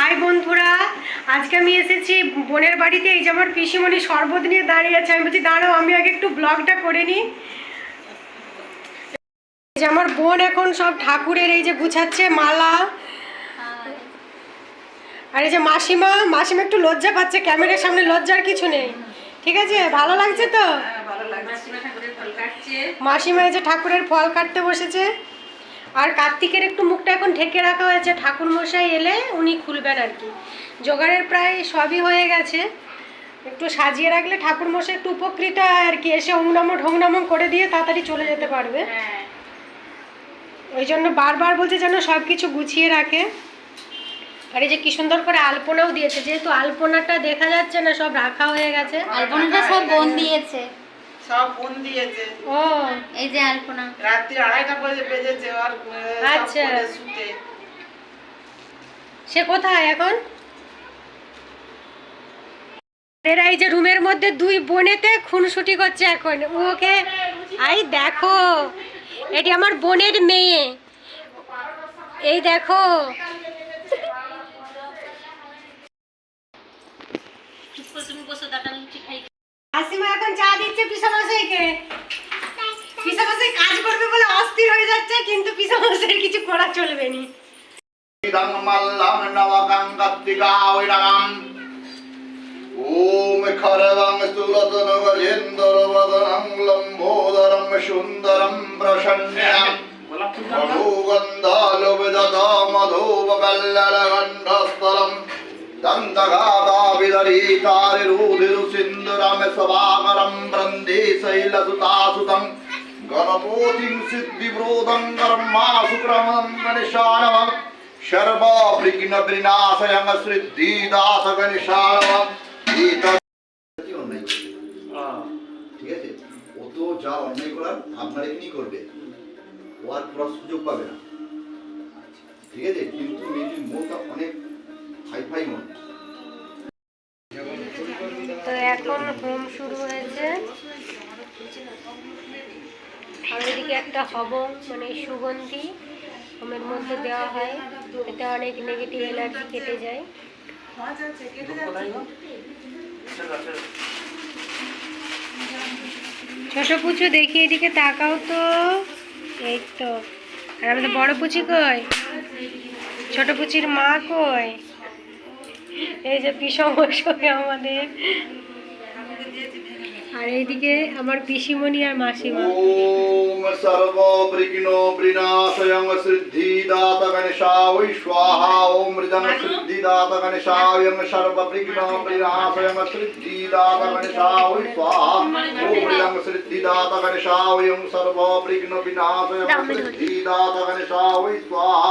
High বন্ধুরা আজকে আমি এসেছি বোনের বাড়িতে। এই যে আমার পিসিমণি শরবত নিয়ে দাঁড়িয়ে আছে। আমি বলছি দাঁড়াও আমি আগে একটু ব্লগটা করে নিই। যে আমার বোন এখন সব ঠাকুরের এই যে গুছাচ্ছে মালা। আর এই যে মাসিমা মাসিমা একটু লজ্জা পাচ্ছে ক্যামেরার সামনে লজ্জার কিছু নেই। ঠিক আছে? ভালো লাগছে তো? মাসিমা এই যে ঠাকুরের ফল কাটতে বসেছে। আর কার্তিকের একটু মুখটা এখন ঢেকে রাখা হয়েছে। ঠাকুর মশাই এলে উনি খুলবেন আর কি। জোগাড়ের প্রায় সবই হয়ে গেছে। একটু সাজিয়ে রাখলে ঠাকুর মশাই একটু উপকৃত হয় আর কি। এসে ওংনামো ঢোংনামো করে দিয়ে তাড়াতাড়ি চলে যেতে পারবে। ওই জন্য বারবার বলছে যেন সব কিছু গুছিয়ে রাখে। আর এই যে কি সুন্দর করে আলপনাও দিয়েছে। যেহেতু আলপনাটা দেখা যাচ্ছে না সব রাখা হয়ে গেছে। আলপনাটা সব বোন দিয়েছে। সব ফোন দিয়েছে। ও। এই যে আলপনা। রাত্রি আড়াইটা বাজে বেজেছে আর আচ্ছা। শুতে। সে কোথায় এখন? এরা এই যে রুমের মধ্যে দুই বোনেতে খুনসুটি করছে এখন। ওকে আই দেখো। এটি আমার বোনের মেয়ে। এই দেখো। কিন্তু পিসামশাইয়ের কিছু করা চলবে না। ইদং মল্লং নবকং কত্তিকাবিরগম ওম খরবং স্থূলতনগজেন্দরবদনং লম্বোদরং সুন্দরং প্রসন্ন্যং মধুগন্ধালোবিদমধূপবল্লগণ্ঠস্থলম দন্তগাদাবিদরীতারিরুধিরুසිন্দুরম সভাকরম বন্দে শৈলসুতাসুতম গণপতিং সিদ্ধিব্রোদং কর্মাসুক্রমং গণেশানমম সর্ববিঘ্নবিনাশয়ং শ্রীদাসগণেশানমম অন্যায় করবে ঠিক আছে? ও তো যা অন্যায় করার আপনার এখানেই করবে? ও আর করার সুযোগ পাবে না। ঠিক আছে? কিন্তু মেয়েটির মনটা অনেক হাই ফাই মন। তো এখন হোম শুরু হয়েছে। আর ওইদিকে একটা হব মানে সুগন্ধি হোমের মধ্যে দেওয়া হয়। এতে অনেক নেগেটিভ এনার্জি কেটে যায়। ছোট পুচু, দেখি এদিকে তাকাও তো। এই তো। আর আমাদের বড় পুচি কই? ছোট পুচির মা কই? এই যে পিসমশাই আমাদের। আর এইদিকে আমার পিসিমণি আর মাসিমা। ওম সর্ববিঘ্নো বিনাশয়ং সিদ্ধিদাত গণেশায় স্বাহা। ওম মৃদং সিদ্ধিদাত গণেশায় সর্ববিঘ্নো বিনাশয়ং সিদ্ধিদাত গণেশায় স্বাহা। ওম মৃদং সিদ্ধিদাত গণেশায় সর্ববিঘ্নো বিনাশয়ং সিদ্ধিদাত গণেশায় স্বাহা।